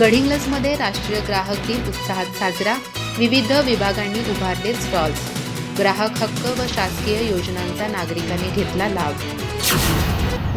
गडिंग्लजमध्ये राष्ट्रीय ग्राहक दिन उत्साहात साजरा. विविध विभागांनी उभारले स्टॉल्स. ग्राहक हक्क व शासकीय योजनांचा नागरिकांनी घेतला लाभ.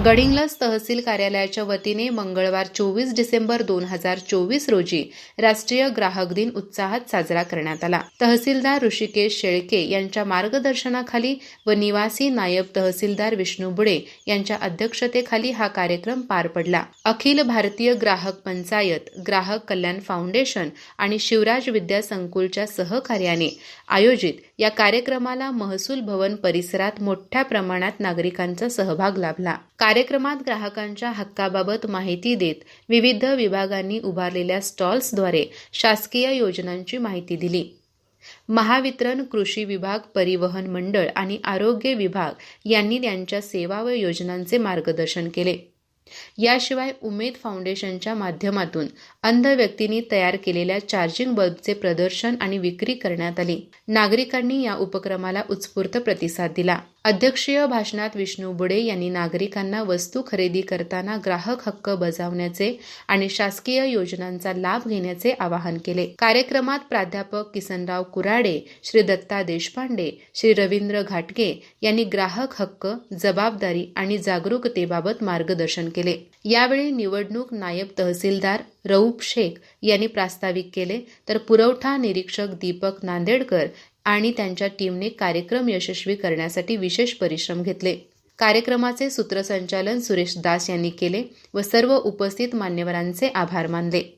गडिंग्लज तहसील कार्यालयाच्या वतीने मंगळवार चोवीस डिसेंबर दोन हजार चोवीस रोजी राष्ट्रीय ग्राहक दिन उत्साहात साजरा करण्यात आला. तहसीलदार ऋषिकेश शेळके यांच्या मार्गदर्शनाखाली व निवासी नायब तहसीलदार विष्णू बुडे यांच्या अध्यक्षतेखाली हा कार्यक्रम पार पडला. अखिल भारतीय ग्राहक पंचायत ग्राहक कल्याण फाउंडेशन आणि शिवराज विद्या संकुलच्या सहकार्याने आयोजित या कार्यक्रमाला महसूल भवन परिसरात मोठ्या प्रमाणात नागरिकांचा सहभाग लाभला. कार्यक्रमात ग्राहकांच्या हक्काबाबत माहिती देत विविध विभागांनी उभारलेल्या स्टॉल्सद्वारे शासकीय योजनांची माहिती दिली. महावितरण कृषी विभाग परिवहन मंडळ आणि आरोग्य विभाग यांनी त्यांच्या सेवा व योजनांचे मार्गदर्शन केले. याशिवाय उमेद फाउंडेशनच्या माध्यमातून अंध व्यक्तींनी तयार केलेल्या चार्जिंग बल्बचे प्रदर्शन आणि विक्री करण्यात आली. नागरिकांनी या उपक्रमाला उत्स्फूर्त प्रतिसाद दिला. अध्यक्षीय भाषणात विष्णू बुडे यांनी नागरिकांना वस्तू खरेदी करताना ग्राहक हक्क बजावण्याचे आणि शासकीय योजनांचा लाभ घेण्याचे आवाहन केले. कार्यक्रमात प्राध्यापक किसनराव कुराडे श्री दत्ता देशपांडे श्री रवींद्र घाटगे यांनी ग्राहक हक्क जबाबदारी आणि जागरूकतेबाबत मार्गदर्शन केले. यावेळी निवडणूक नायब तहसीलदार रऊफ शेख यांनी प्रास्ताविक केले. तर पुरवठा निरीक्षक दीपक नांदेडकर आणि त्यांच्या टीमने कार्यक्रम यशस्वी करण्यासाठी विशेष परिश्रम घेतले. कार्यक्रमाचे सूत्रसंचालन सुरेश दास यांनी केले व सर्व उपस्थित मान्यवरांचे आभार मानले.